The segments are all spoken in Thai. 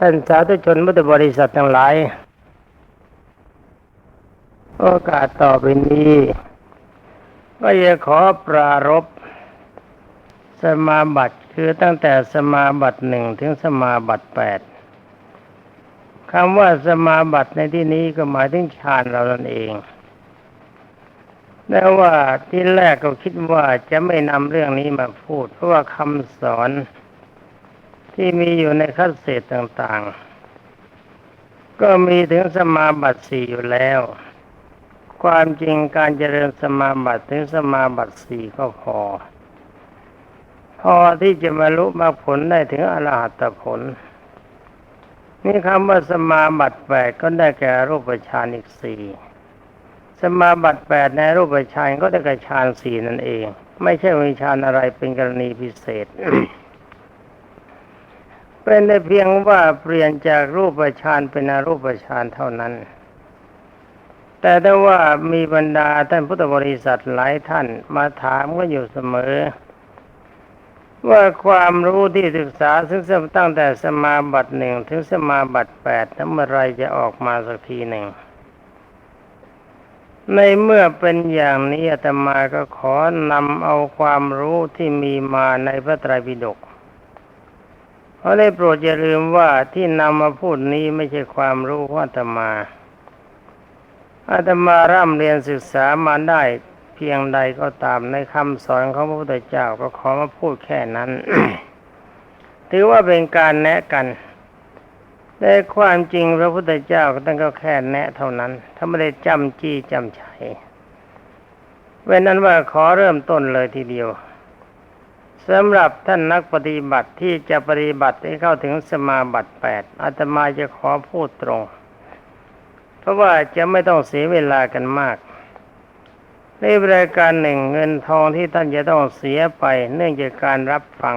ท่านสาธุชนพุทธบริษัททั้งหลาย โอกาสต่อไปนี้ ก็จะขอปรารบสมาบัติคือตั้งแต่สมาบัติหนึ่งถึงสมาบัติแปดคำว่าสมาบัติในที่นี้ก็หมายถึงฌานเรานั่นเองแต่ว่าที่แรกก็คิดว่าจะไม่นำเรื่องนี้มาพูด เพราะว่าคำสอน ที่มีอยู่ในคัสเศษต่างๆ ก็มีถึงสมาบัติสี่อยู่แล้ว ความจริงการเจริญสมาบัติถึงสมาบัติสี่ก็พอ พอที่จะบรรลุมรรคผลได้ถึงอรหัตผล นี่คำว่าสมาบัติแปดก็ได้แก่รูปฌานอีกสี่สมาบัติแปดในรูปฌานก็ได้แก่ฌานสี่นั่นเอง ไม่ใช่วิฌานอะไรเป็นกรณีพิเศษ เป็นได้เพียงว่าเปลี่ยนจากรูปฌานเป็นอรูปฌานเท่านั้น แต่ถ้าว่ามีบรรดาท่านพุทธบริษัทหลายท่านมาถามก็อยู่เสมอ ว่าความรู้ที่ศึกษาซึ่งตั้งแต่สมาบัติหนึ่งถึงสมาบัติแปดนั้นเมื่อไรจะออกมาสักทีหนึ่งในเมื่อเป็นอย่างนี้อาตมาก็ขอนำเอาความรู้ที่มีมาในพระไตรปิฎก เพราะได้โปรดอย่าลืมว่าที่นำมาพูดนี้ไม่ใช่ความรู้ของอาตมา อาตมาร่ำเรียนศึกษามาได้เพียงใดก็ตามในคำสอนของพระพุทธเจ้าก็ขอมาพูดแค่นั้น ถือว่าเป็นการแนะกันแต่ความจริงพระพุทธเจ้าก็ต้องก็แค่แนะเท่านั้น ถ้าไม่ได้จำจี้จำชัยเว้นนั้นว่าขอเริ่มต้นเลยทีเดียว สำหรับท่านนักปฏิบัติที่จะปฏิบัติให้เข้าถึงสมาบัติแปดอาตมาจะขอพูดตรง เพราะว่าจะไม่ต้องเสียเวลากันมาก ในรายการหนึ่งเงินทองที่ท่านจะต้องเสียไป เนื่องจากการรับฟัง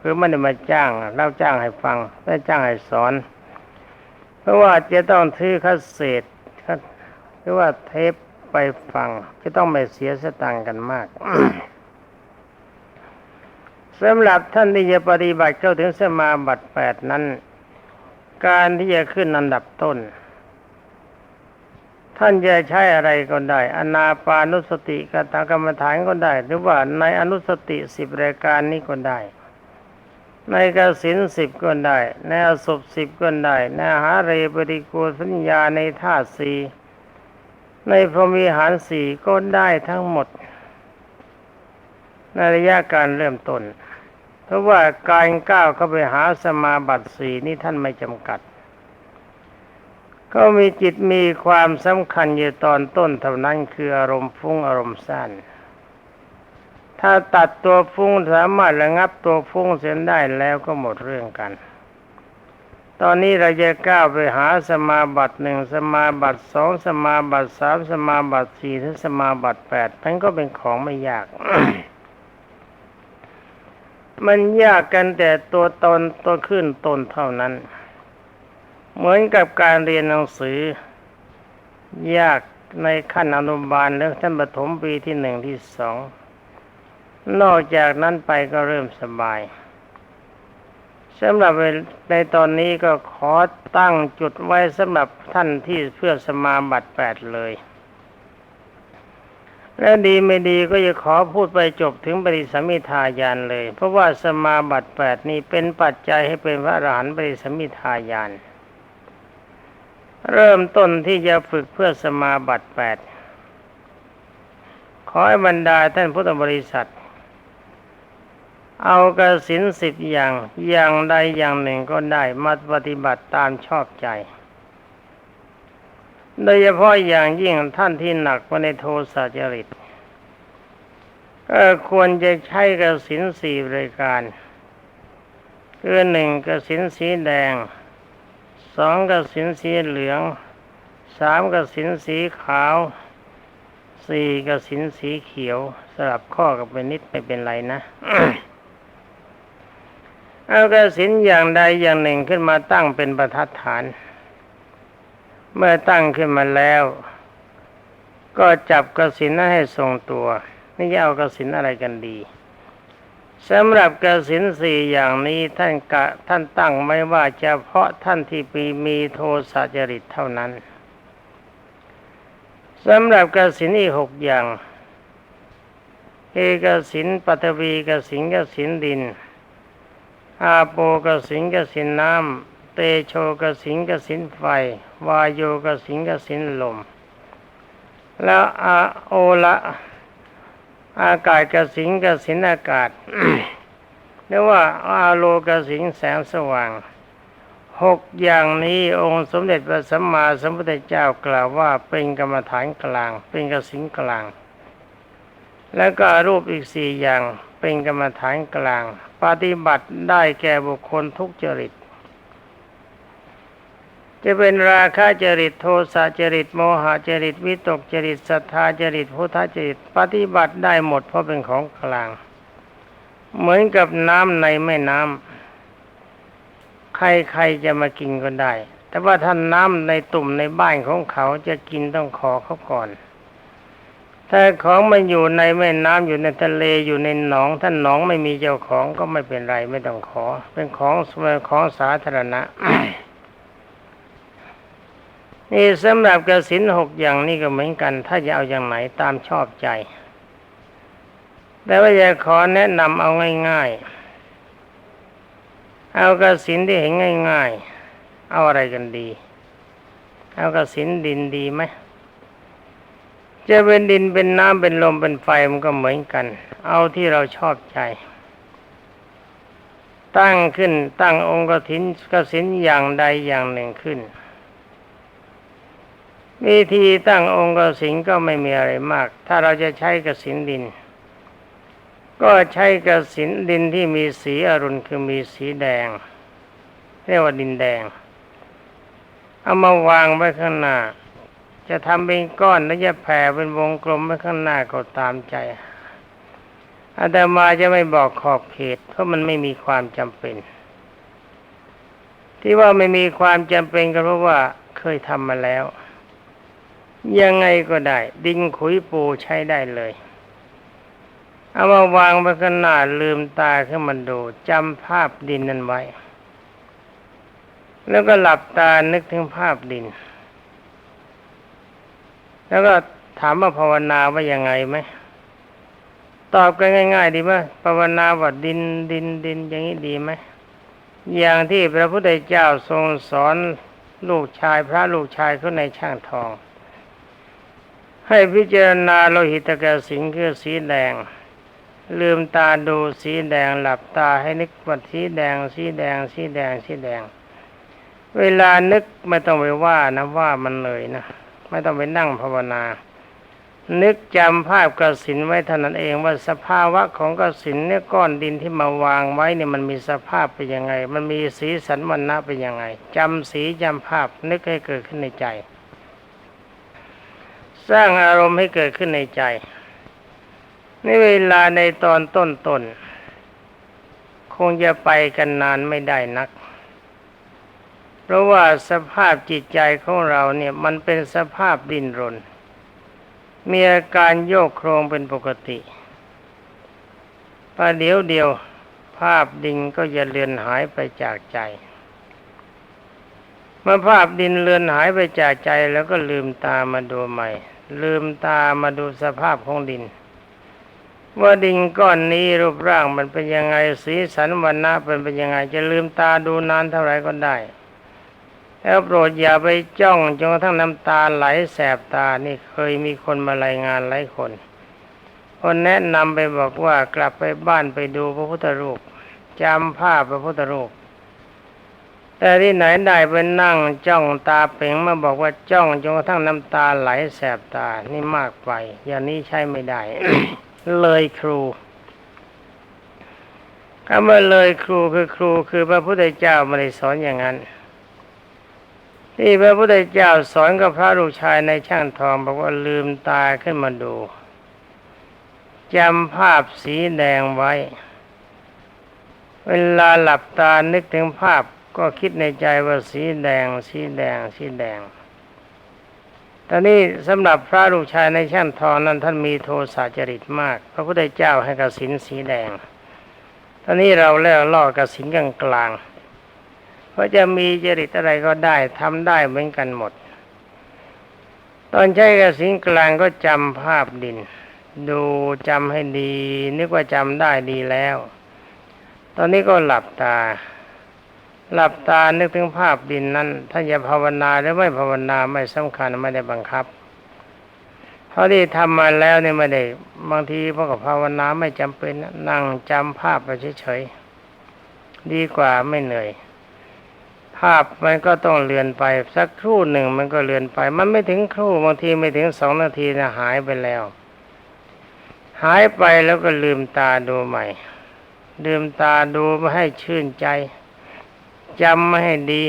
คือไม่ได้มาจ้างเราจ้างให้ฟังไม่จ้างให้สอน เพราะว่าจะต้องทื่อคัสเศษหรือว่าเทปไปฟังจะต้องไม่เสียสตังค์กันมาก สำหรับท่านที่จะปฏิบัติเข้าถึงสมาบัติแปดนั้น การที่จะขึ้นอันดับต้น ท่านจะใช้อะไรก็ได้ อนาปานุสติกตากรรมฐานก็ได้ หรือว่าในอนุสติสิบรายการนี้ก็ได้ ในกสินสิบก็ได้ ในอสุปสิบก็ได้ ในหาเรปริโกสัญญาในธาตุสี่ในพรหมีหารสี่ก็ได้ทั้งหมดในระยะการเริ่มต้น เพราะว่าการก้าวเข้าไปหาสมาบัติสี่นี่ท่านไม่จำกัด ก็มีจิตมีความสำคัญอยู่ตอนต้นเท่านั้นคืออารมณ์ฟุ้งอารมณ์สั้น ถ้าตัดตัวฟุ้งสามารถระงับตัวฟุ้งเสียได้แล้วก็หมดเรื่องกันตอนนี้เราจะก้าวไปหาสมาบัติหนึ่งสมาบัติสองสมาบัติสามสมาบัติสี่ถึงสมาบัติแปดทั้นก็เป็นของไม่ยาก มันยากกันแต่ตัวตนตัวขึ้นตนเท่านั้น เหมือนกับการเรียนหนังสือ ยากในขั้นอนุบาลแล้วชั้นประถมปีที่หนึ่งที่สอง นอกจากนั้นไปก็เริ่มสบายสำหรับในตอนนี้ก็ขอตั้งจุดไว้สำหรับท่านที่เพื่อสมาบัติแปดเลย และดีไม่ดีก็จะขอพูดไปจบถึงปริสมิทายานเลย เพราะว่าสมาบัติแปดนี้เป็นปัจจัยให้เป็นพระอรหันต์ปริสมิทายาน เริ่มต้นที่จะฝึกเพื่อสมาบัติแปดขอให้บรรดาท่านพุทธบริษัท เอากสินสิบอย่างอย่างใดอย่างหนึ่งก็ได้มาปฏิบัติตามชอบใจ โดยเฉพาะอย่างยิ่งท่านที่หนักไปในโทสะจริตก็ควรจะใช้กระสินสี่รายการคือหนึ่งกระสินสีแดงสองกระสินสีเหลืองสามกระสินสีขาวสี่กระสินสีเขียว สลับข้อกับเป็นนิดไม่เป็นไรนะเอากระสินอย่างใดอย่างหนึ่งขึ้นมาตั้งเป็นประทัดฐาน เมื่อตั้งขึ้นมาแล้ว ก็จับกระสินนั้นให้ทรงตัว ไม่จะเอากสินอะไรกันดีสำหรับกระสินสี่อย่างนี้ท่านกะท่านตั้งไว้ว่าเฉพาะท่านที่ปีมีโทสะจริตเท่านั้นสำหรับกสินอีกหกอย่าง เอกสินปัทวีกสินกสินดิน อาโปกสินกสินน้ำ โชกสินกสินไฟ วายโยกสินกสินลม แล้วอาโอละอากาศกสิงกสินอากาศเรียกว่าอาโลกสิงแสงสว่างหกอย่างนี้องค์สมเด็จพระสัมมาสัมพุทธเจ้ากล่าวว่าเป็นกรรมฐานกลาง เป็นกสิงกลาง แล้วก็รูปอีกสี่อย่างเป็นกรรมฐานกลาง ปฏิบัติได้แก่บุคคลทุกจริต จะเป็นราคะจริตโทสะจริตโมหะจริตวิตกจริตศรัทธาจริตพุทธจริตปฏิบัติได้หมดเพราะเป็นของกลาง เหมือนกับน้ำในแม่น้ำใครๆจะมากินก็ได้ แต่ว่าท่านน้ำในตุ่มในบ้านของเขาจะกินต้องขอเขาก่อน ถ้าของมันอยู่ในแม่น้ำอยู่ในทะเลอยู่ในหนอง ท่านหนองไม่มีเจ้าของก็ไม่เป็นไรไม่ต้องขอ เป็นของของสาธารณะ นี่สำหรับกสินหกอย่างนี้ก็เหมือนกัน ถ้าจะเอาอย่างไหนตามชอบใจ แต่ว่าอยากขอแนะนำเอาง่าย ๆ เอากสินที่เห็นง่าย ๆ เอาอะไรกันดี เอากสินดินดีไหมจะเป็นดินเป็นน้ำเป็นลมเป็นไฟมันก็เหมือนกัน เอาที่เราชอบใจ ตั้งขึ้นตั้งองค์กถินกสินอย่างใดอย่างหนึ่งขึ้น วิธีตั้งองค์กสินก็ไม่มีอะไรมาก ถ้าเราจะใช้กสินดิน ก็ใช้กสินดินที่มีสีอรุณคือมีสีแดง เรียกว่าดินแดง เอามาวางไว้ข้างหน้า จะทำเป็นก้อนแล้วจะแผ่เป็นวงกลมไว้ข้างหน้าก็ตามใจอาตมาจะไม่บอกขอบเขตเพราะมันไม่มีความจำเป็น ที่ว่าไม่มีความจำเป็นก็เพราะว่าเคยทำมาแล้ว ยังไงก็ได้ ดินขุยปูใช้ได้เลย เอามาวางไว้ข้างหน้าลืมตาขึ้นมาดูจำภาพดินนั้นไว้ แล้วก็หลับตานึกถึงภาพดิน แล้วก็ถามว่าภาวนาว่ายังไงไหมตอบกันง่าย ๆ ดีไหมภาวนาว่าดินดินดินอย่างนี้ดีไหมอย่างที่พระพุทธเจ้าทรงสอนลูกชายพระลูกชายเขาในช่างทอง ให้พิจารณาโลหิตกสิงคือสีแดง ลืมตาดูสีแดงหลับตาให้นึกว่าสีแดง สีแดง สีแดง สีแดง เวลานึกไม่ต้องไปว่านะว่ามันเลยนะ ไม่ต้องไปนั่งภาวนา นึกจำภาพกสินไว้เท่านั้นเองว่าสภาวะของกสินเนี่ยก้อนดินที่มาวางไว้เนี่ยมันมีสภาพเป็นยังไง มันมีสีสันวันนะเป็นยังไงจำสีจำภาพนึกให้เกิดขึ้นในใจ สร้างอารมณ์ให้เกิดขึ้นในใจในเวลาในตอนต้นๆคงจะไปกันนานไม่ได้นัก เพราะว่าสภาพจิตใจของเราเนี่ยมันเป็นสภาพดิ้นรน มีอาการโยกโครงเป็นปกติประเดี๋ยวเดียวภาพดินก็จะเลือนหายไปจากใจ เมื่อภาพดินเลือนหายไปจากใจแล้วก็ลืมตามาดูใหม่ ลืมตามาดูสภาพของดิน ว่าดินก้อนนี้รูปร่างมันเป็นยังไงสีสันวันนะเป็นเป็นยังไง จะลืมตาดูนานเท่าไหร่ก็ได้แล้วโปรดอย่าไปจ้องจนกระทั่งน้ำตาไหลแสบตานี่เคยมีคนมารายงานหลายคนคนแนะนำไปบอกว่ากลับไปบ้านไปดูพระพุทธรูปจำภาพพระพุทธรูป แต่ที่ไหนได้ไปนั่งจ้องตาเป่งมาบอกว่าจ้องจนกระทั่งน้ำตาไหลแสบตานี่มากไป อย่างนี้ใช้ไม่ได้ เลยครูคำว่าเลยครูคือครูคือพระพุทธเจ้าไม่ได้สอนอย่างนั้น ที่พระพุทธเจ้าสอนกับพระลูกชายในช่างทองบอกว่าลืมตาขึ้นมาดูจำภาพสีแดงไว้ เวลาหลับตานึกถึงภาพ ก็คิดในใจว่าสีแดง สีแดง สีแดง ตอนนี้สำหรับพระลูกชายในช่างทองนั้นท่านมีโทสะจริตมาก พระพุทธเจ้าให้กสินสีแดง ตอนนี้เราเลิกล่อกสินกลางกลางๆเพราะจะมีจริตอะไรก็ได้ทำได้เหมือนกันหมด ตอนใช้กสินกลางก็จำภาพดิน ดูจำให้ดี นึกว่าจำได้ดีแล้ว ตอนนี้ก็หลับตา หลับตานึกถึงภาพดินนั้นท่านจะภาวนาหรือไม่ภาวนาไม่สำคัญไม่ได้บังคับเพราะที่ทำมาแล้วเนี่ยไม่ได้บางทีพวกกับภาวนาไม่จำเป็นนั่งจำภาพไปเฉยๆดีกว่าไม่เหนื่อย ภาพมันก็ต้องเลือนไปสักครู่หนึ่งมันก็เลือนไป มันไม่ถึงครู่บางทีไม่ถึงสองนาทีนะหายไปแล้ว หายไปแล้วก็ลืมตาดูใหม่ ลืมตาดูม่ให้ชื่นใจ จำม่ให้ดี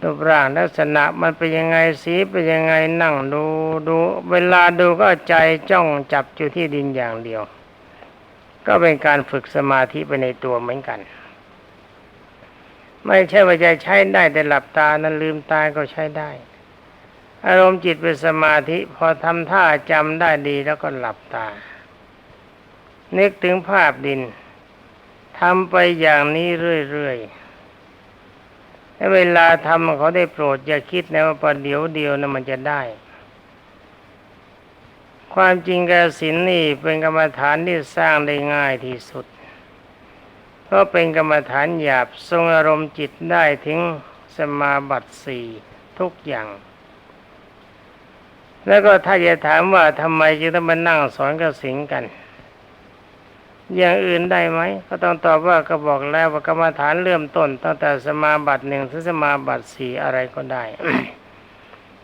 รูปร่างลักษณะมันเป็นยังไงสีเป็นยังไงนั่งดูดู เวลาดูก็ใจจ้องจับอยู่ที่ดินอย่างเดียว ก็เป็นการฝึกสมาธิไปในตัวเหมือนกัน ไม่ใช่ว่าจะใช้ได้แต่หลับตานั้นลืมตาก็ใช้ได้ อารมณ์จิตเป็นสมาธิ พอทำท่าจำได้ดีแล้วก็หลับตา นึกถึงภาพดินทำไปอย่างนี้เรื่อยๆ ให้เวลาทำเขาได้โปรดอย่าคิดนะว่าประเดี๋ยวเดียวนะมันจะได้ ความจริงกสินนี่เป็นกรรมฐานที่สร้างได้ง่ายที่สุด เพราะเป็นกรรมฐานหยาบทรงอารมณ์จิตได้ถึงสมาบัติสี่ทุกอย่าง แล้วก็ถ้าจะถามว่าทำไมจึงต้องมานั่งสอนกสินกัน อย่างอื่นได้ไหมก็ต้องตอบว่าก็บอกแล้วว่ากรรมฐานเริ่มต้นตั้งแต่สมาบัติหนึ่งถึงสมาบัติสี่อะไรก็ได้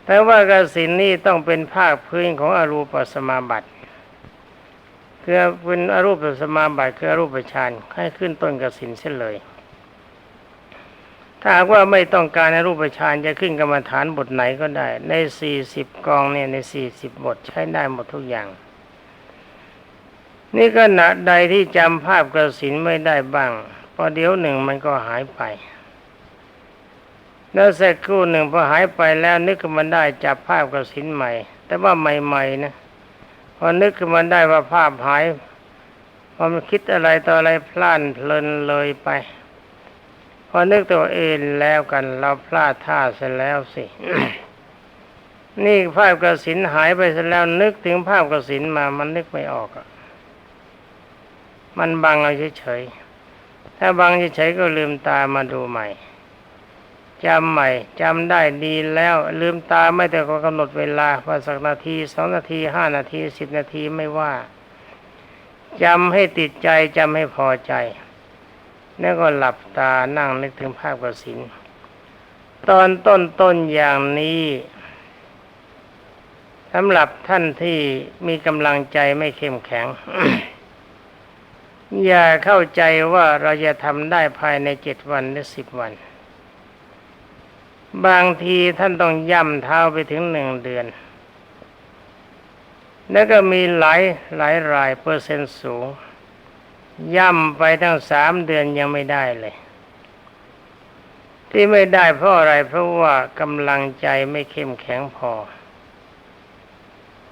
แต่ว่ากสินนี่ต้องเป็นภาคพื้นของอรูปสมาบัติคือเป็นอรูปสมาบัติคืออรูปฌานให้ขึ้นต้นกสินเสียเลย ถ้าหากว่าไม่ต้องการอรูปฌานจะขึ้นกรรมฐานบทไหนก็ได้ ในสี่สิบกองเนี่ยในสี่สิบบทใช้ได้หมดทุกอย่าง นี่ก็ณะใดที่จำภาพกระสินไม่ได้บ้างพอเดี๋ยวหนึ่งมันก็หายไป แล้วสักครู่หนึ่งพอหายไปแล้วนึกขึ้นมาได้จับภาพกระสินใหม่ แต่ว่าใหม่ๆนะพอนึกขึ้นมาได้ว่าภาพหายพอมันคิดอะไรต่ออะไรพลาดเพลินเลยไป พอนึกตัวเองแล้วกัน เราพลาดท่าเสร็จแล้วสิ นี่ภาพกระสินหายไปเสร็จแล้วนึกถึงภาพกระสินมามันนึกไม่ออกอะ มันบังเอาเฉยๆถ้าบังเฉยๆก็ลืมตามาดูใหม่จำใหม่จำได้ดีแล้ว ลืมตาไม่แต่ก็กำหนดเวลาว่าสักนาทีสองนาทีห้านาทีสิบนาทีไม่ว่าจำให้ติดใจจำให้พอใจ แล้วก็หลับตานั่งนึกถึงภาพกสินตอนต้นต้นอย่างนี้สำหรับท่านที่มีกำลังใจไม่เข้มแข็ง อย่าเข้าใจว่าเราจะทำได้ภายในเจ็ดวันหรือสิบวัน บางทีท่านต้องย่ำเท้าไปถึงหนึ่งเดือน แล้วก็มีหลายหลายรายเปอร์เซ็นต์สูง ย่ำไปทั้งสามเดือนยังไม่ได้เลย ที่ไม่ได้เพราะอะไรเพราะว่ากำลังใจไม่เข้มแข็งพอ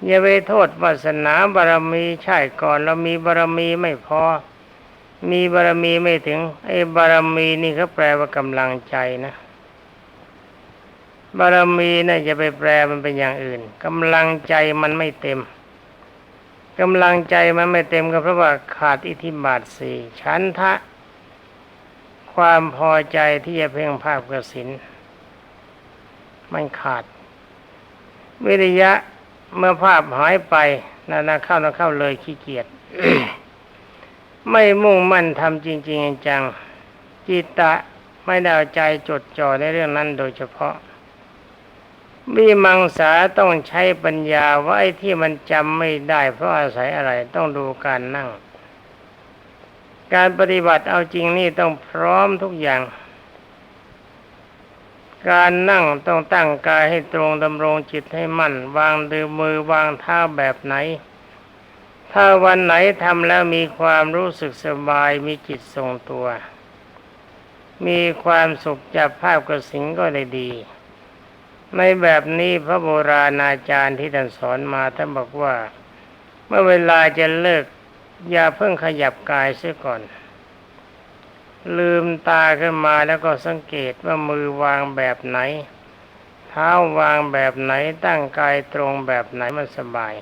อย่าไปโทษวาสนาบารมีใช่ก่อนเรามีบารมีไม่พอ มีบารมีไม่ถึง ไอ้บารมีนี่เขาแปลว่ากำลังใจนะ บารมีนะ่ะจะไปแปลมันเป็นอย่างอื่นกำลังใจมันไม่เต็มกำลังใจมันไม่เต็มก็เพราะว่าขาดอิทธิบาทสี่ฉันทะ ความพอใจที่จะเพ่งภาพกสินมันขาดวิริยะ เมื่อภาพหายไปนานาเข้านาเข้าเลยขี้เกียจไม่มุ่งมั่นทำจริง ๆ จังจิตตะไม่ได้ใจจดจ่อในเรื่องนั้นโดยเฉพาะมีมังสาต้องใช้ปัญญาว่าไอ้ที่มันจำไม่ได้ เพราะอาศัยอะไรต้องดูการนั่ง การปฏิบัติเอาจริงนี่ต้องพร้อมทุกอย่าง การนั่งต้องตั้งกายให้ตรงดำรงจิตให้มั่น วางดือมือวางเท้าแบบไหน ถ้าวันไหนทำแล้วมีความรู้สึกสบายมีจิตทรงตัว มีความสุขจากภาพกระสิงก็ได้ดี ในแบบนี้พระโบราณอาจารย์ที่ท่านสอนมาท่านบอกว่า เมื่อเวลาจะเลิก อย่าเพิ่งขยับกายเสียก่อน ลืมตาขึ้นมาแล้วก็สังเกตว่ามือวางแบบไหน เท้าวางแบบไหนตั้งกายตรงแบบไหนมันสบาย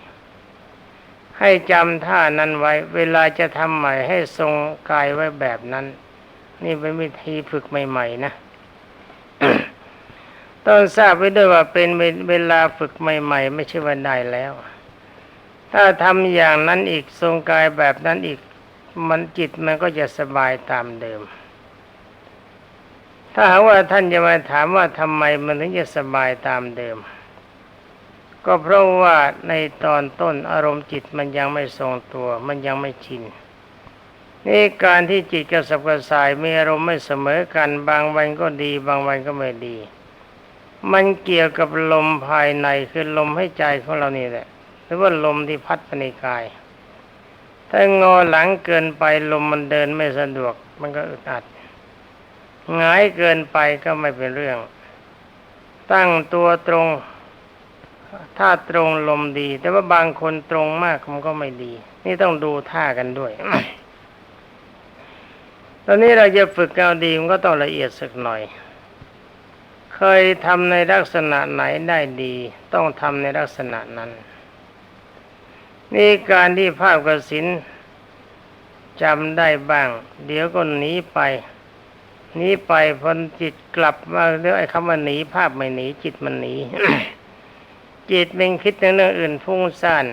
ให้จำท่านั้นไว้ เวลาจะทำใหม่ให้ทรงกายไว้แบบนั้น นี่เป็นวิธีฝึกใหม่ ๆ นะต้องทราบไว้ด้วยว่าเป็นเวลาฝึกใหม่ ๆ ไม่ใช่วันได้แล้ว ถ้าทำอย่างนั้นอีกทรงกายแบบนั้นอีก มันจิตมันก็จะสบายตามเดิม ถ้าหากว่าท่านจะมาถามว่าทำไมมันถึงจะสบายตามเดิม ก็เพราะว่าในตอนต้นอารมณ์จิตมันยังไม่ทรงตัว มันยังไม่ชินนี่การที่จิตกระสับกระส่ายมีอารมณ์ไม่เสมอกัน บางวันก็ดี บางวันก็ไม่ดี มันเกี่ยวกับลมภายในคือลมให้ใจของเรานี่แหละ หรือว่าลมที่พัดไปในกาย ถ้างอหลังเกินไปลมมันเดินไม่สะดวก มันก็อึดอัดหงายเกินไปก็ไม่เป็นเรื่อง ตั้งตัวตรง ถ้าตรงลมดี แต่ว่าบางคนตรงมากมันก็ไม่ดี นี่ต้องดูท่ากันด้วย ตอนนี้เราจะฝึกเอาดีมันก็ต้องละเอียดสักหน่อย เคยทำในลักษณะไหนได้ดี ต้องทำในลักษณะนั้น นี่การที่ภาพกระสินจำได้บ้าง เดี๋ยวก็หนีไปหนีไปพอจิตกลับมาเรื่องไอ้คำว่าหนีภาพไม่หนีจิตมันหนีจิตเป็นคิดในเรื่องอื่นพุ่งซ่าน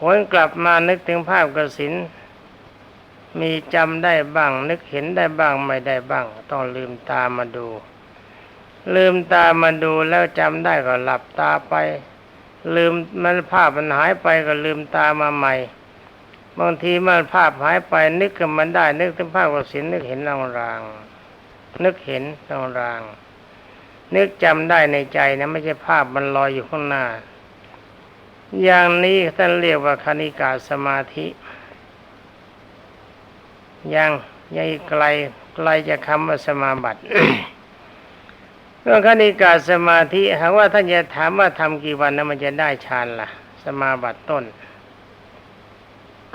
หวนกลับมานึกถึงภาพกระสินมีจำได้บ้าง นึกเห็นได้บ้างไม่ได้บ้าง ต้องลืมตามาดู ลืมตามาดูแล้วจำได้ก็หลับตาไป ลืมมันภาพมันหายไปก็ลืมตามาใหม่ บางทีมันภาพหายไปนึกขึ้นมันได้ นึกถึงภาพกสินนึกเห็นรางๆนึกเห็นรางๆนึกจำได้ในใจนะไม่ใช่ภาพมันลอยอยู่ข้างหน้า อย่างนี้ท่านเรียกว่าคณิกาสมาธิ ยังยังไกลไกลจะคำว่าสมาบัติ เรื่องคณิกาสมาธิหากว่าท่านจะถามว่าทำกี่วันนะมันจะได้ฌานล่ะ สมาบัติต้น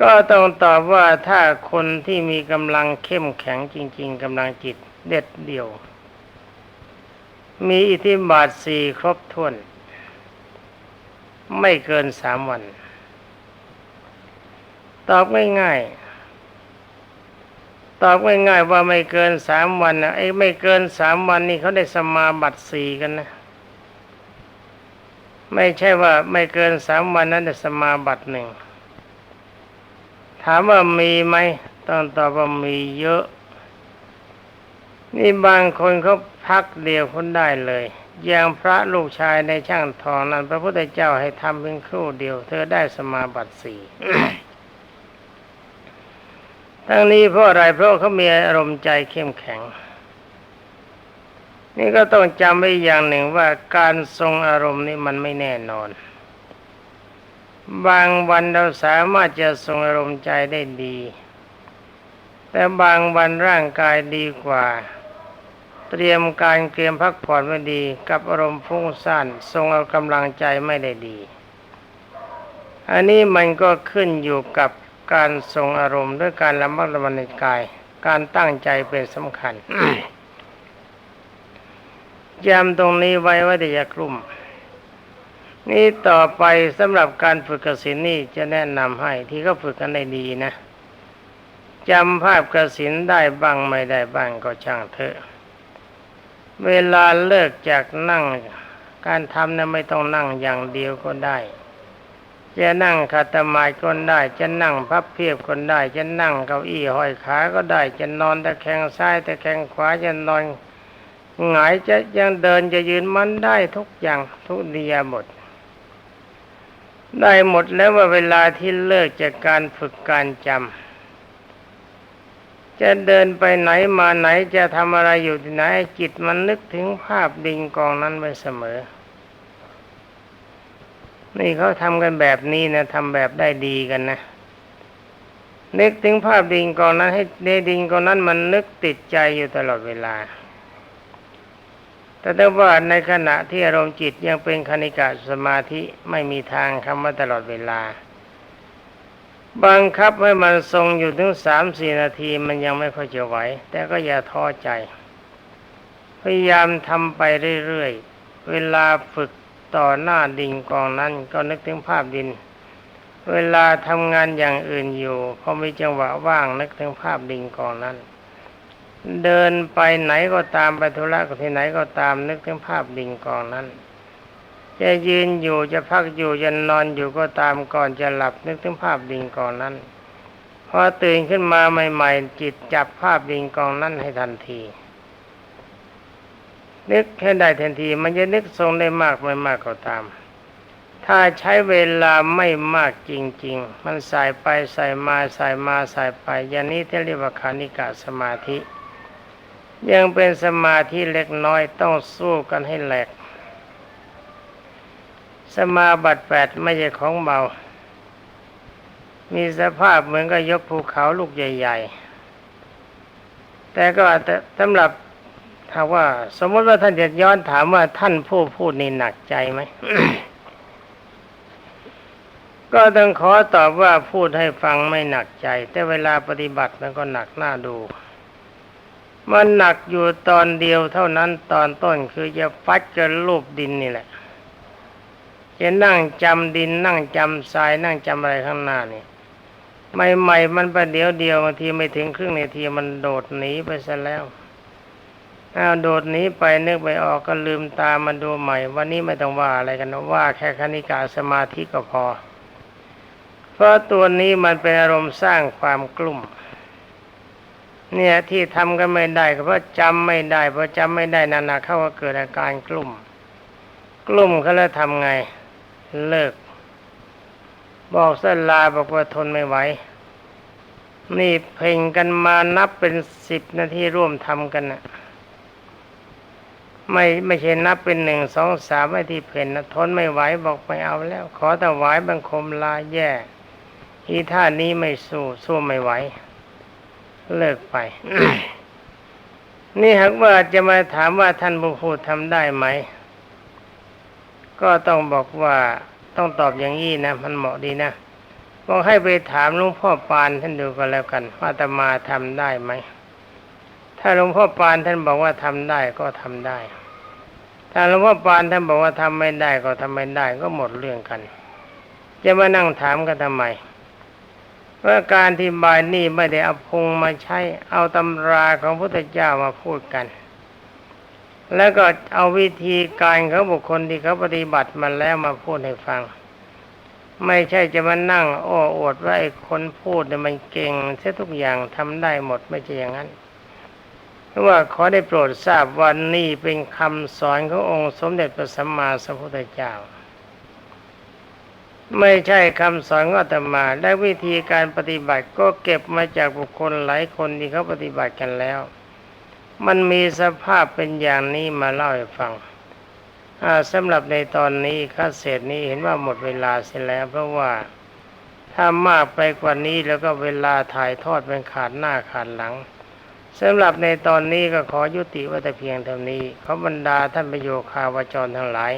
ก็ต้องตอบว่าถ้าคนที่มีกำลังเข้มแข็งจริง ๆกำลังจิตเด็ดเดี่ยว มีอิทธิบาทสี่ครบถ้วน ไม่เกินสามวัน ตอบง่ายๆ ตอบง่ายๆว่าไม่เกินสามวันนะไอ้ไม่เกินสามวันนี่เขาได้สมาบัติสี่กันนะ ไม่ใช่ว่าไม่เกินสามวันนั้นได้สมาบัติหนึ่งถามว่ามีไหมต้องตอบว่ามีเยอะ นี่บางคนเขาพักเดียวคนได้เลยอย่างพระลูกชายในช่างทองนั้น พระพุทธเจ้าให้ทำเพียงครู่เดียว เธอได้สมาบัติสี่ ทั้งนี้เพราะอะไรเพราะเขามีอารมณ์ใจเข้มแข็ง นี่ก็ต้องจำไว้อย่างหนึ่งว่าการทรงอารมณ์นี่มันไม่แน่นอน บางวันเราสามารถจะทรงอารมณ์ใจได้ดี แต่บางวันร่างกายดีกว่า เตรียมการเตรียมพักผ่อนไม่ดี กับอารมณ์ฟุ้งซ่านทรงเอากำลังใจไม่ได้ดีอันนี้มันก็ขึ้นอยู่กับ การทรงอารมณ์ด้วยการระมัดระวังในกาย การตั้งใจเป็นสำคัญจำตรงนี้ไว้ว่าจะอย่ากลุ่ม นี่ต่อไปสำหรับการฝึกกสินนี่จะแนะนำให้ที่เขาฝึกกันได้ดีนะจำภาพกสินได้บ้างไม่ได้บ้างก็ช่างเถอะ เวลาเลิกจากนั่ง การทำนะไม่ต้องนั่งอย่างเดียวก็ได้ จะนั่งคาตมายก็ได้ จะนั่งพับเพียบก็ได้ จะนั่งเก้าอี้ห้อยขาก็ได้ จะนอนตะแคงซ้ายตะแคงขวาจะนอนหงายจะยังเดินจะยืนมันได้ทุกอย่างทุกเดียาบทได้หมดแล้วว่าเวลาที่เลิกจากการฝึกการจำจะเดินไปไหนมาไหนจะทำอะไรอยู่ที่ไหนจิตมันนึกถึงภาพดิงกองนั้นไว้เสมอ นี่เขาทำกันแบบนี้นะทำแบบได้ดีกันนะนึกถึงภาพดิงกองนั้นให้ในดิงกองนั้นมันนึกติดใจอยู่ตลอดเวลา แต่ถ้าว่าในขณะที่อารมณ์จิตยังเป็นคณิกะสมาธิไม่มีทางคำว่าตลอดเวลา บังคับให้มันทรงอยู่ถึงสามสี่นาทีมันยังไม่ค่อยจะไหว แต่ก็อย่าท้อใจ พยายามทำไปเรื่อยๆ เวลาฝึก ต่อหน้าดินกองนั้นก็นึกถึงภาพดิน เวลาทำงานอย่างอื่นอยู่พอมีจังหวะว่างนึกถึงภาพดินกองนั้น เดินไปไหนก็ตามไปธุระก็ที่ไหนก็ตามนึกถึงภาพดินกองนั้น จะยืนอยู่จะพักอยู่จะนอนอยู่ก็ตามก่อนจะหลับนึกถึงภาพดินกองนั้นพอตื่นขึ้นมาใหม่ ๆ จิตจับภาพดินกองนั้นให้ทันที นึกให้ได้ทันที มันจะนึกทรงได้มากไม่มากก็ตาม ถ้าใช้เวลาไม่มากจริง ๆ มันใส่ไปใส่มาใส่มาใส่ไป อย่างนี้ที่เรียกว่าคานิกะสมาธิ ยังเป็นสมาธิเล็กน้อยต้องสู้กันให้แหลก สมาบัติแปดไม่ใช่ของเบา มีสภาพเหมือนกับยกภูเขาลูกใหญ่ ๆ แต่ก็สำหรับ ถ้าว่า สมมติว่าท่านจะย้อนถามว่าท่านผู้พูดนี่หนักใจไหมก็ต้องขอตอบว่าพูดให้ฟังไม่หนักใจ แต่เวลาปฏิบัติมันก็หนักหน้าดู มันหนักอยู่ตอนเดียวเท่านั้นตอนต้นคือจะฟัดกับรูปดินนี่แหละ จะนั่งจำดินนั่งจำทรายนั่งจำอะไรข้างหน้านี่ใหม่ๆมันประเดี๋ยวเดียวบางทีไม่ถึงครึ่งนาทีมันโดดหนีไปซะแล้ว อ้าวโดดหนีไปนึกไปออกก็ลืมตามาดูใหม่ วันนี้ไม่ต้องว่าอะไรกันนะว่าแค่คณิกาสมาธิก็พอ เพราะตัวนี้มันเป็นอารมณ์สร้างความกลุ่ม เนี่ยที่ทำกันไม่ได้ก็เพราะจำไม่ได้เพราะจำไม่ได้นานๆเข้าก็เกิดอาการกลุ่ม กลุ่มเขาแล้วทำไง เลิก บอกสลาบอกว่าทนไม่ไหวนี่เพ่งกันมานับเป็นสิบนาทีร่วมทำกันนะ ไม่ไม่ใช่นับเป็นหนึ่งสองสามไอ้ที่เพ่นนะทนไม่ไหวบอกไม่เอาแล้ว ขอถวายบังคมลาแย่อีท่านี้ไม่สู้สู้ไม่ไหว เลิกไป นี่หากว่าจะมาถามว่าท่านผู้พูดทำได้ไหม ก็ต้องบอกว่าต้องตอบอย่างนี้นะ มันเหมาะดีนะบอกให้ไปถามหลวงพ่อปานท่านดูก็แล้วกันว่าอาตมาทำได้ไหมถ้าหลวงพ่อปานท่านบอกว่าทำได้ก็ทำได้ ถ้าหลวงพ่อปานท่านบอกว่าทำไม่ได้ก็ทำไม่ได้ก็หมดเรื่องกัน จะมานั่งถามกันทำไมเพราการที่บายนี่ไม่ได้เอาพงมาใช้ เอาตำราของพระพุทธเจ้ามาพูดกัน แล้วก็เอาวิธีการของบุคคลที่เขาปฏิบัติมาแล้วมาพูดให้ฟัง ไม่ใช่จะมานั่ง โอ้อวดว่าไอ้คนพูดเนี่ยมันเก่งเสียทุกอย่างทำได้หมดไม่ใช่อย่างนั้น ว่าขอได้โปรดทราบวันนี้เป็นคำสอนขององค์สมเด็จพระสัมมาสัมพุทธเจ้า ไม่ใช่คำสอนของอาตมาและวิธีการปฏิบัติก็เก็บมาจากบุคคลหลายคนที่เขาปฏิบัติกันแล้ว มันมีสภาพเป็นอย่างนี้มาเล่าให้ฟังสำหรับในตอนนี้คัดเศษนี้เห็นว่าหมดเวลาเสียแล้ว เพราะว่าถ้ามากไปกว่านี้แล้วก็เวลาถ่ายทอดเป็นขาดหน้าขาดหลัง สำหรับในตอนนี้ก็ขอยุติไว้แต่เพียงเท่านี้ขอบรรดาท่านประโยคาวจรทั้งหลาย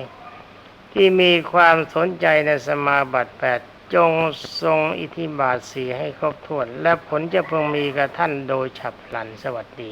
ที่มีความสนใจในสมาบัติแปดจงทรงอิทธิบาทสีให้ครบถ้วน และผลจะเพิ่งมีกับท่านโดยฉับพลันสวัสดี